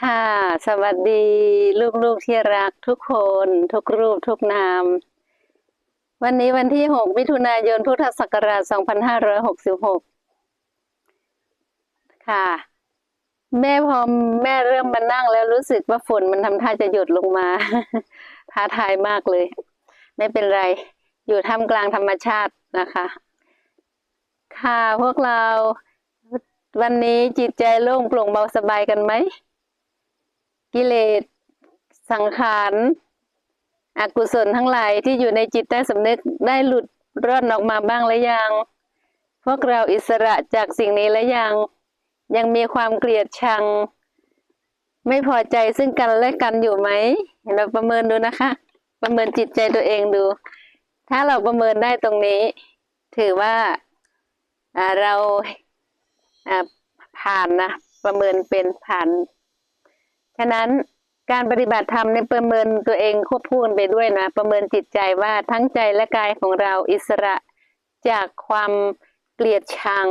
ค่ะ สวัสดีลูกๆที่รักทุกคนทุกรูปทุกนาม วันนี้วันที่ 6 มิถุนายน พุทธศักราช 2566 ค่ะ แม่พอแม่เริ่มมานั่งแล้วรู้สึกว่าฝนมันทำท่าจะหยุดลงมา ท้าทายมากเลย ไม่เป็นไร อยู่ท่ามกลางธรรมชาตินะคะ ค่ะพวกเราวันนี้จิตใจโล่งโปร่งเบาสบายกันไหม กิเลส สังขารอกุศลทั้งหลายที่อยู่ในจิตใต้สำนึกได้หลุดร่อนออกมาบ้างแล้วยัง พวกเราอิสระจากสิ่งนี้แล้วยัง ยังมีความเกลียดชัง ไม่พอใจซึ่งกันและกันอยู่ไหม เราประเมินดูนะคะ ประเมินจิตใจตัวเองดู ถ้าเราประเมินได้ตรงนี้ ถือว่าเราผ่านนะ ประเมินเป็นผ่าน ฉะนั้นการปฏิบัติธรรมในประเมินตัวเองควบคู่กันไปด้วยนะ ประเมินจิตใจว่าทั้งใจและกายของเราอิสระจากความเกลียดชัง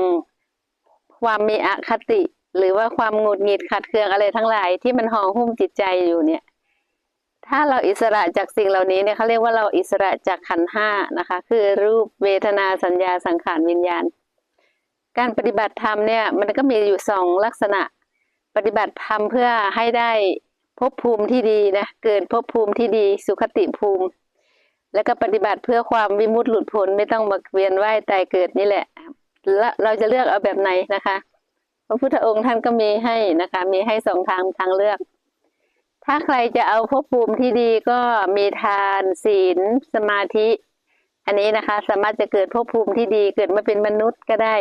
ความมีอคติ หรือว่าความหงุดหงิดขัดเคืองอะไรทั้งหลายที่มันห่อหุ้มจิตใจอยู่เนี่ย ถ้าเราอิสระจากสิ่งเหล่านี้เนี่ยเขาเรียกว่าเราอิสระจากขันห้านะคะ คือรูปเวทนาสัญญาสังขารวิญญาณ การปฏิบัติธรรมเนี่ยมันก็มีอยู่สองลักษณะ ปฏิบัติธรรมเพื่อให้ได้ภพภูมิที่ดีนะ เกิดภพภูมิที่ดีสุขติภูมิ แล้วก็ปฏิบัติเพื่อความวิมุตติหลุดพ้นไม่ต้องมาเวียนว่ายตายเกิดนี่แหละแล้วเราจะเลือกเอาแบบไหนนะคะ พระพุทธองค์ท่านก็มีให้นะคะ มีให้สองทางทางเลือก ถ้าใครจะเอาภพภูมิที่ดีก็มีทานศีลสมาธิ อันนี้นะคะ สามารถจะเกิดภพภูมิที่ดีเกิดมาเป็นมนุษย์ก็ได้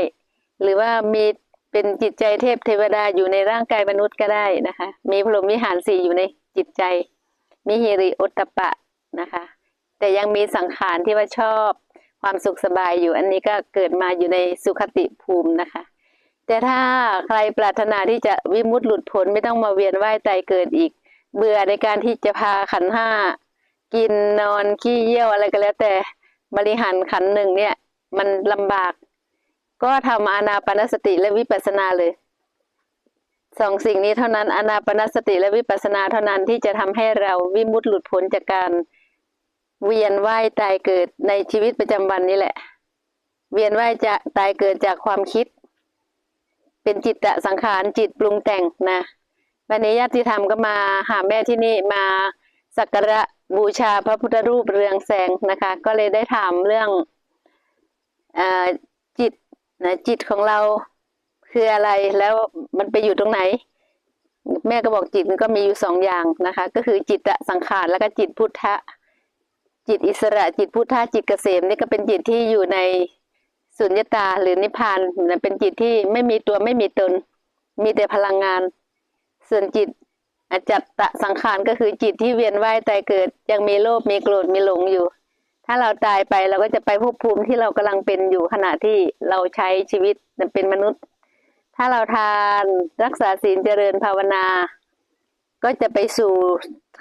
หรือว่ามี เป็นจิตใจเทพเทวดาอยู่ในร่างกายมนุษย์ก็ได้นะคะ มีพรหมวิหารสี่อยู่ในจิตใจ มีฮิริโอตตปปะนะคะ แต่ยังมีสังขารที่ว่าชอบความสุขสบายอยู่อันนี้ก็เกิดมาอยู่ในสุขติภูมินะคะ แต่ถ้าใครปรารถนาที่จะวิมุตติหลุดพ้นไม่ต้องมาเวียนว่ายตายเกิดอีก เบื่อในการที่จะพาขันห้ากินนอนขี้เยี่ยวอะไรก็แล้วแต่บริหารขันหนึ่งเนี่ย มันลำบาก ก็ทำอานาปนสติและวิปัสสนาเลยสองสิ่งนี้เท่านั้นอานาปนสติและวิปัสสนาเท่านั้นที่จะทำให้เราวิมุตติหลุดพ้นจากการเวียนว่ายตายเกิดในชีวิตประจำวันนี้แหละ เวียนว่ายจะตายเกิดจากความคิด เป็นจิตตสังขารจิตปรุงแต่งนะวันนี้ญาติธรรมก็มาหาแม่ที่นี่มาสักการะบูชาพระพุทธรูปเรืองแสงนะคะ ก็เลยได้ถามเรื่องอจิต นะจิตของเราคืออะไรแล้วมันไปอยู่ตรงไหน แม่ก็บอกจิตมันก็มีอยู่สองอย่างนะคะ ก็คือจิตตสังขารแล้วก็จิตพุทธะ จิตอิสระจิตพุทธะจิตเกษมนี่ก็เป็นจิตที่อยู่ในสุญญตาหรือนิพพานนะเป็นจิตที่ไม่มีตัวไม่มีตน มีแต่พลังงาน ส่วนจิตอจัตตะสังขารก็คือจิตที่เวียนว่ายตายเกิด ยังมีโลภมีโกรธมีหลงอยู่ ถ้าเราตายไปเราก็จะไปภพภูมิที่เรากำลังเป็นอยู่ขณะที่เราใช้ชีวิตเป็นมนุษย์ ถ้าเราทานรักษาศีลเจริญภาวนา ก็จะไปสู่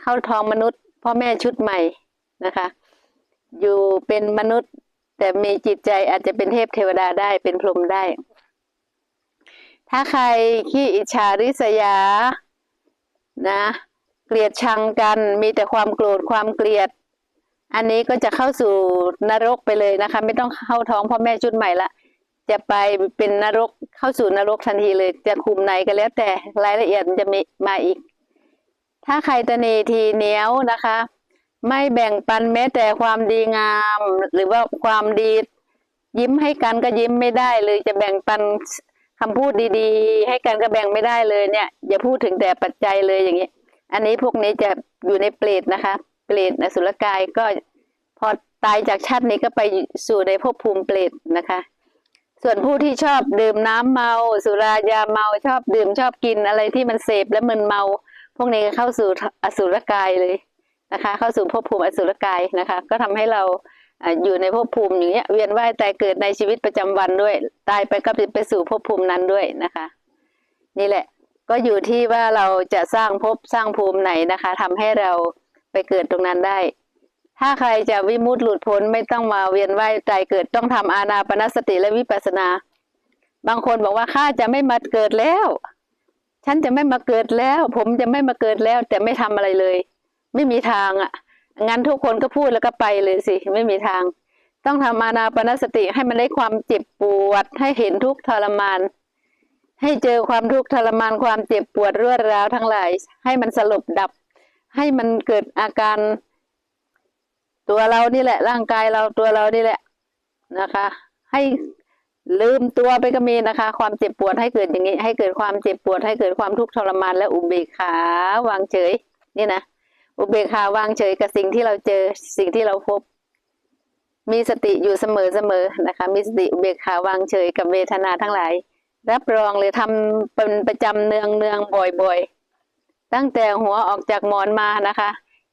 เข้าท้องมนุษย์พ่อแม่ชุดใหม่นะคะ อยู่เป็นมนุษย์แต่มีจิตใจอาจจะเป็นเทพเทวดาได้เป็นพรหมได้ ถ้าใครขี้อิจฉาริษยานะ เกลียดชังกันมีแต่ความโกรธความเกลียด อันนี้ก็จะเข้าสู่นรกไปเลยนะคะ ไม่ต้องเข้าท้องพ่อแม่ชุดใหม่ละ จะไปเป็นนรกเข้าสู่นรกทันทีเลย จะคุมไหนก็แล้วแต่รายละเอียดมันจะมีมาอีก ถ้าใครตนีทีเหนียวนะคะ ไม่แบ่งปันแม้แต่ความดีงาม หรือว่าความดียิ้มให้กันก็ยิ้มไม่ได้เลยจะแบ่งปันคำพูดดีๆ ให้กันก็แบ่งไม่ได้เลยเนี่ย อย่าพูดถึงแต่ปัจจัยเลยอย่างนี้ อันนี้พวกนี้จะอยู่ในเปรตนะคะ เปรตอสุรกายก็พอตายจากชาตินี้ก็ไปสู่ในภพภูมิเปรตนะคะ ส่วนผู้ที่ชอบดื่มน้ำเมา สุรายาเมาชอบดื่มชอบกินอะไรที่มันเสพและมึนเมา พวกนี้ก็เข้าสู่อสุรกายเลยนะคะ เข้าสู่ภพภูมิอสุรกายนะคะ ก็ทำให้เราอยู่ในภพภูมิอย่างเงี้ยเวียนว่ายตายเกิดในชีวิตประจำวันด้วย ตายไปก็ไปสู่ภพภูมินั้นด้วยนะคะ นี่แหละ ก็อยู่ที่ว่าเราจะสร้างภพสร้างภูมิไหนนะคะทำให้เรา ไปเกิดตรงนั้นได้ ถ้าใครจะวิมุตติหลุดพ้นไม่ต้องมาเวียนว่ายตายเกิดต้องทำอานาปนสติและวิปัสนา บางคนบอกว่าข้าจะไม่มาเกิดแล้ว ฉันจะไม่มาเกิดแล้ว ผมจะไม่มาเกิดแล้ว แต่ไม่ทำอะไรเลย ไม่มีทางอะงั้นทุกคนก็พูดแล้วก็ไปเลยสิ ไม่มีทาง ต้องทำอานาปนสติให้มันได้ความเจ็บปวด ให้เห็นทุกข์ทรมาน ให้เจอความทุกข์ทรมานความเจ็บปวดรวดร้าวทั้งหลาย ให้มันสลบดับ ให้มันเกิดอาการ ตัวเรานี่แหละ ร่างกายเราตัวเรานี่แหละนะคะ ให้ลืมตัวไปก็มีนะคะ ความเจ็บปวดให้เกิดอย่างนี้ ให้เกิดความเจ็บปวด ให้เกิดความทุกข์ทรมานและอุเบกขาวางเฉย นี่นะอุเบกขาวางเฉยกับสิ่งที่เราเจอสิ่งที่เราพบ มีสติอยู่เสมอเสมอนะคะ มีสติอุเบกขาวางเฉยกับเวทนาทั้งหลาย รับรองเลยทำเป็นประจำเนืองเนืองบ่อยๆ ตั้งแต่หัวออกจากหมอนมานะคะ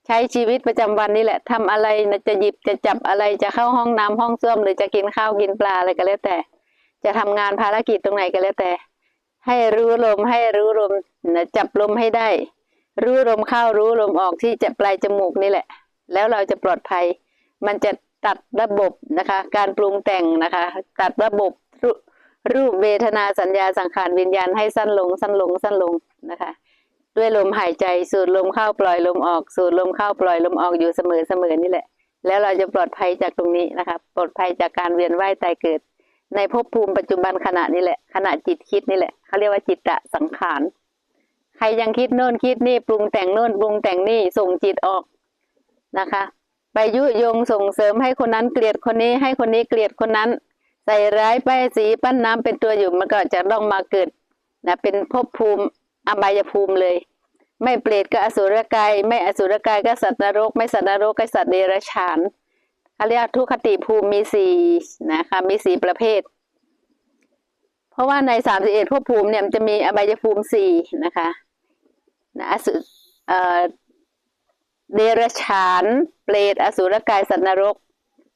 ใช้ชีวิตประจำวันนี่แหละทำอะไรจะหยิบจะจับอะไรจะเข้าห้องน้ำห้องส้วมหรือจะกินข้าวกินปลาอะไรก็แล้วแต่ จะทำงานภารกิจตรงไหนก็แล้วแต่ ให้รู้ลมให้รู้ลมนะจับลมให้ได้ รู้ลมเข้ารู้ลมออกที่จะปลายจมูกนี่แหละ แล้วเราจะปลอดภัย มันจะตัดระบบนะคะ การปรุงแต่งนะคะ ตัดระบบรูรูปเวทนาสัญญาสังขารวิญญาณให้สั้นลงสั้นลงสั้นลงนะคะ ด้วยลมหายใจสูดลมเข้าปล่อยลมออก สูดลมเข้าปล่อยลมออกอยู่เสมอเสมอนี่แหละ แล้วเราจะปลอดภัยจากตรงนี้นะคะปลอดภัยจากการเวียนว่ายตายเกิด ในภพภูมิปัจจุบันขณะนี้แหละขณะจิตคิดนี่แหละเขาเรียกว่าจิตตะสังขารใครยังคิดโน่นคิดนี่ปรุงแต่งโน่นปรุงแต่งนี่ส่งจิตออกนะคะไปยุยงส่งเสริมให้คนนั้นเกลียดคนนี้ให้คนนี้เกลียดคนนั้น ใส่ร้ายป้ายสีปั้นน้ำเป็นตัวอยู่มันก็จะต้องมาเกิดนะเป็นภพภูมิอบายภูมิเลย ไม่เปรตก็อสุรกาย ไม่อสุรกายก็สัตว์นรก ไม่สัตว์นรกก็สัตว์เดรัจฉานเขาเรียกทุกขติภูมิมีสี่นะคะมีสี่ประเภท เพราะว่าในสามสิบเอ็ดภพภูมิเนี่ยมันจะมีอบายภูมิสี่นะคะนะอสุเอ่อเดรัจฉาน เปรตอสุรกายสัตว์นรก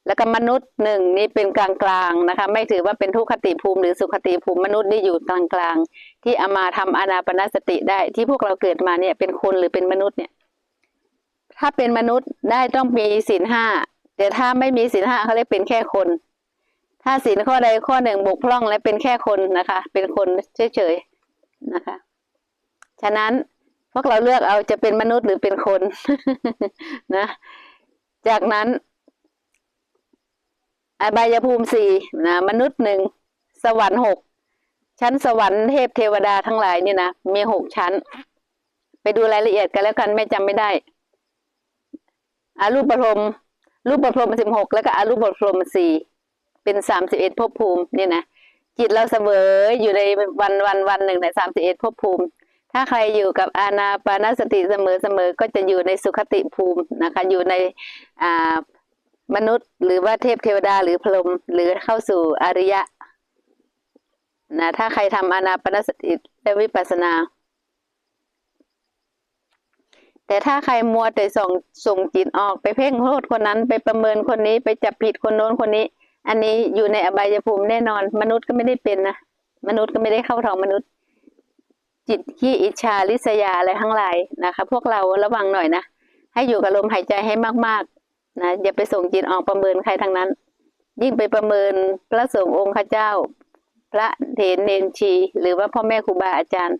แล้วก็มนุษย์หนึ่งนี่เป็นกลางๆนะคะ ไม่ถือว่าเป็นทุกขติภูมิหรือสุขติภูมิมนุษย์นี่อยู่กลางๆ ที่เอามาทำอนาปนสติได้ ที่พวกเราเกิดมาเนี่ยเป็นคนหรือเป็นมนุษย์เนี่ย ถ้าเป็นมนุษย์ได้ต้องมีศีลห้าแต่ถ้าไม่มีศีลห้าเขาเรียกเป็นแค่คน ถ้าศีลข้อใดข้อหนึ่งบกพร่องและเป็นแค่คนนะคะ เป็นคนเฉยๆนะคะ ฉะนั้นพวกเราเลือกเอาจะเป็นมนุษย์หรือเป็นคนนะ จากนั้น อบายภูมิสี่นะมนุษย์หนึ่งสวรรค์หกชั้นสวรรค์เทพเทวดาทั้งหลายนี่นะมีหกชั้น ไปดูรายละเอียดกันแล้วกันไม่จำไม่ได้อารูปปรมรูปปรมสิบหกแล้วก็อารูปปรมสี่เป็นสามสิบเอ็ดภพภูมินี่นะจิตเราเสมออยู่ในวันวันวันหนึ่งในสามสิบเอ็ดภพภูมิ ถ้าใครอยู่กับอานาปานสติเสมอเสมอก็จะอยู่ในสุขติภูมินะคะ อยู่ในอ่า มนุษย์ หรือว่าเทพเทวดาหรือพรหมหรือเข้าสู่อริยะนะถ้าใครทำอนาปนสติและวิปัสนา แต่ถ้าใครมัวแต่ส่งส่งจิตออกไปเพ่งโทษคนนั้น ไปประเมินคนนี้ไปจับผิดคนโน้นคนนี้ อันนี้อยู่ในอบายภูมิแน่นอน มนุษย์ก็ไม่ได้เป็นนะมนุษย์ก็ไม่ได้เข้าท้องมนุษย์ จิตขี้อิจฉาริษยาอะไรทั้งหลายนะคะ พวกเราระวังหน่อยนะให้อยู่กับลมหายใจให้มากๆ นะอย่าไปส่งจิตออกประเมินใครทั้งนั้น ยิ่งไปประเมินพระสงฆ์องค์ข้าเจ้า พระเถรเนนชี หรือว่าพ่อแม่ครูบาอาจารย์